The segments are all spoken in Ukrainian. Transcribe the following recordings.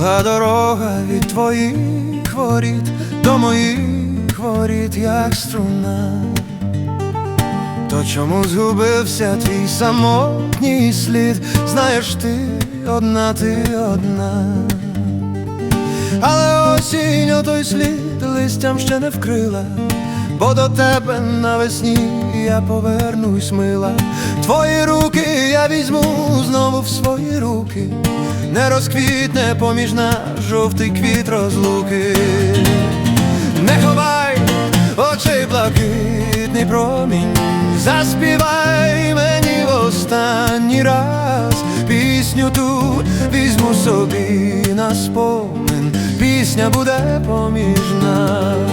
Пролягла дорога від твоїх воріт до моїх воріт, як струна. То чому згубився твій самотній слід? Знаєш, ти одна, ти одна. Але осінь о той слід листям ще не вкрила, бо до тебе навесні я повернусь мила. Твої руки я візьму знову в свої руки, не розквітне поміж нас жовтий квіт розлуки. Не ховай очей блакитний промінь, заспівай мені в останній раз пісню ту візьму собі на спомин, пісня буде поміж нас,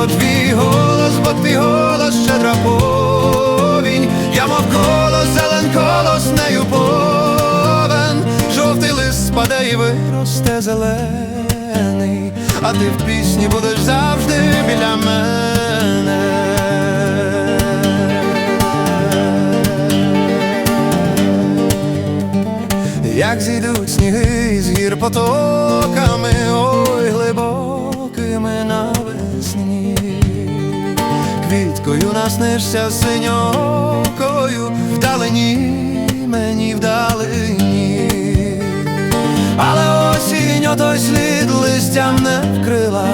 бо твій голос, бо твій голос щедра повінь, я мов колос, зелен колос нею повен, жовтий лист спаде і виросте зелений, а ти в пісні будеш завжди біля мене. Як зійдуть сніги з гір потоками, квіткою наснишся синьокою, вдалині мені вдалині, але осінь отой слід листям не вкрила,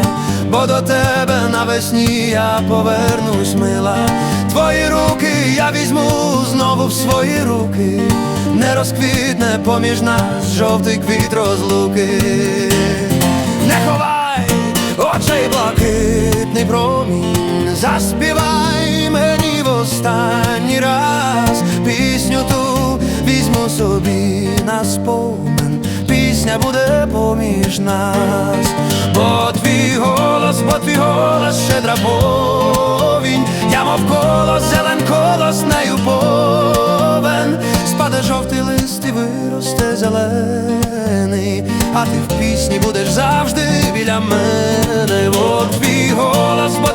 бо до тебе навесні я повернусь мила. Твої руки я візьму знову в свої руки, не розквітне поміж нас жовтий квіт розлуки. Не ховай очей блакитний промінь, заспівай мені в останній раз пісню ту візьму собі на спомин, пісня буде поміж нас, бо твій голос, бо твій голос щедра повінь, я мов колос, зелен колос нею повен, спаде жовтий лист і виросте зелений, а ти в пісні будеш завжди біля мене, бо твій голос, бо